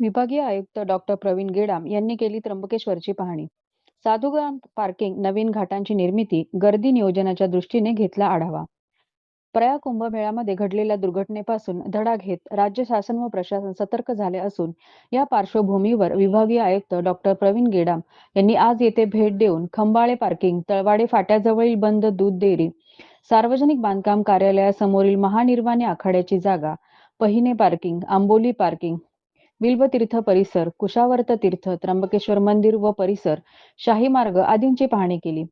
विभागीय आयुक्त डॉक्टर प्रवीण गेडाम यांनी केली त्र्यंबकेश्वरची पाहणी. साधुग्राम पार्किंग नवीन घाटांची निर्मिती गर्दी नियोजनाच्या दृष्टीने घेतला आढावा. प्रया कुंभमेळ्यामध्ये घडलेल्या दुर्घटनेपासून धडा घेत राज्य शासन व प्रशासन सतर्क झाले असून या पार्श्वभूमीवर विभागीय आयुक्त डॉक्टर प्रवीण गेडाम यांनी आज येथे भेट देऊन खंबाळे पार्किंग तळवाडे फाट्याजवळील बंद दूध डेअरी सार्वजनिक बांधकाम कार्यालयासमोरील महानिर्वाणी आखाड्याची जागा पहिने पार्किंग आंबोली पार्किंग बिल्वतीर्थ परिसर कुशावर्त तीर्थ त्र्यंबकेश्वर मंदिर व परिसर शाही मार्ग आदींची पाहणी केली.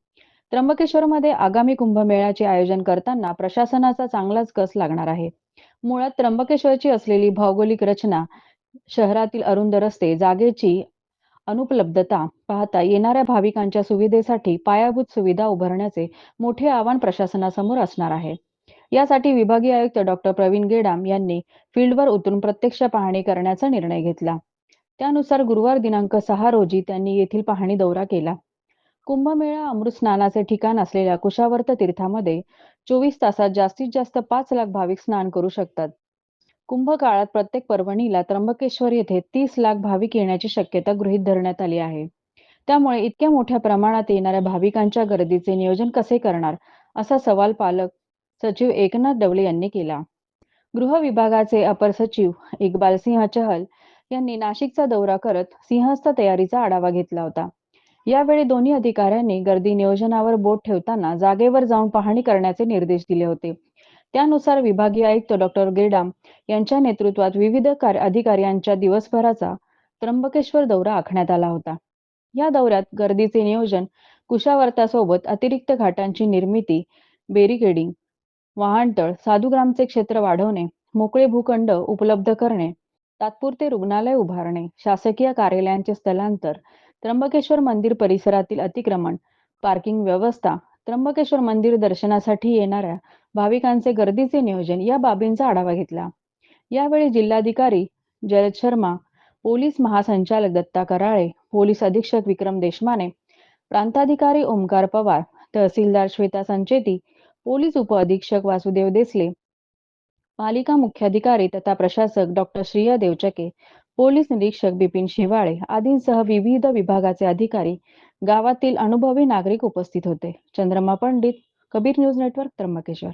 त्र्यंबकेश्वरमध्ये आगामी कुंभमेळ्याचे आयोजन करताना प्रशासनाचा चांगलाच कस लागणार आहे? मुळात त्र्यंबकेश्वरची असलेली भौगोलिक रचना शहरातील अरुंद रस्ते जागेची अनुपलब्धता पाहता येणाऱ्या भाविकांच्या सुविधेसाठी पायाभूत सुविधा उभारण्याचे मोठे आव्हान प्रशासनासमोर असणार आहे. यासाठी विभागीय आयुक्त डॉक्टर प्रवीण गेडाम यांनी फील्डवर उतरून प्रत्यक्ष पाहणी करण्याचा निर्णय घेतला. त्यानुसार गुरुवार दिनांक सहा रोजी त्यांनी येथील पाहणी दौरा केला. कुंभमेळा अमृत स्नानाचे ठिकाण असलेल्या कुशावर्त तीर्थामध्ये चोवीस तासात जास्तीत जास्त पाच लाख भाविक स्नान करू शकतात. कुंभ काळात प्रत्येक पर्वणीला त्र्यंबकेश्वर येथे तीस लाख भाविक येण्याची शक्यता गृहीत धरण्यात आली आहे. त्यामुळे इतक्या मोठ्या प्रमाणात येणाऱ्या भाविकांच्या गर्दीचे नियोजन कसे करणार? असा सवाल पालक सचिव एकनाथ डवळे यांनी केला. गृह विभागाचे अपर सचिव इक्बाल सिंह चहल यांनी नाशिकचा दौरा करत सिंहस्थ तयारीचा आढावा घेतला होता. यावेळी दोन्ही अधिकाऱ्यांनी गर्दी नियोजनावर बोट ठेवताना जागेवर जाऊन पाहणी करण्याचे निर्देश दिले होते. त्यानुसार विभागीय आयुक्त डॉक्टर गेडाम यांच्या नेतृत्वात विविध कार्य अधिकाऱ्यांच्या दिवसभराचा त्र्यंबकेश्वर दौरा आखण्यात आला होता. या दौऱ्यात गर्दीचे नियोजन कुशावर्तासोबत अतिरिक्त घाटांची निर्मिती बेरिकेडिंग वाहनतळ साधुग्रामचे क्षेत्र वाढवणे मोकळे भूखंड उपलब्ध करणे तात्पुरते रुग्णालय उभारणे शासकीय कार्यालयांचे स्थलांतर त्र्यंबकेश्वर मंदिर परिसरातील अतिक्रमण पार्किंग व्यवस्था त्र्यंबकेश्वर मंदिर दर्शनासाठी येणाऱ्या भाविकांचे गर्दीचे नियोजन या बाबींचा आढावा घेतला. यावेळी जिल्हाधिकारी जयद शर्मा पोलीस महासंचालक दत्ता कराळे पोलीस अधीक्षक विक्रम देशमाने प्रांताधिकारी ओमकार पवार तहसीलदार श्वेता संचेती पोलीस उपअधीक्षक वासुदेव देसले पालिका मुख्याधिकारी तथा प्रशासक डॉक्टर श्रिया देवचके पोलीस निरीक्षक बिपिन शिवाळे आदींसह विविध विभागाचे अधिकारी गावातील अनुभवी नागरिक उपस्थित होते. Chandrama Pandit Kabir news network Trimbakeshwar.